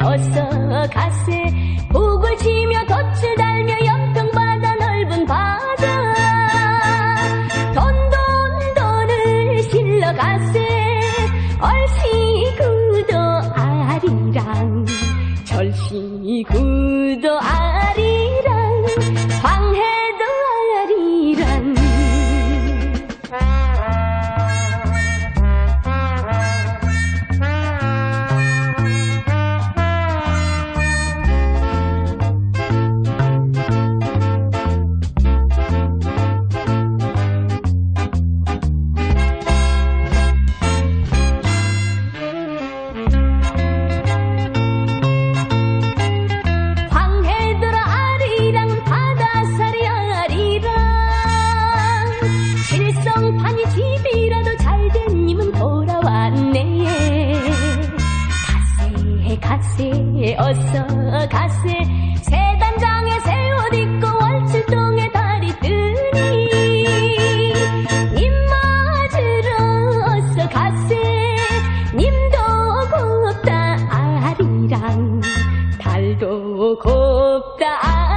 어서 가세. 북을 치며 돛을 달며 연평바다 넓은 바다. 돈돈 돈을 실러 가세. 얼씨 구도 아리랑. 절씨 구도 아리랑 님은 돌아왔네 가세 가세 어서 가세. 세단장에 새 옷 입고 월출동에 달이 뜨니. 님 맞으러 어서 가세. 님도 곱다 아리랑. 달도 곱다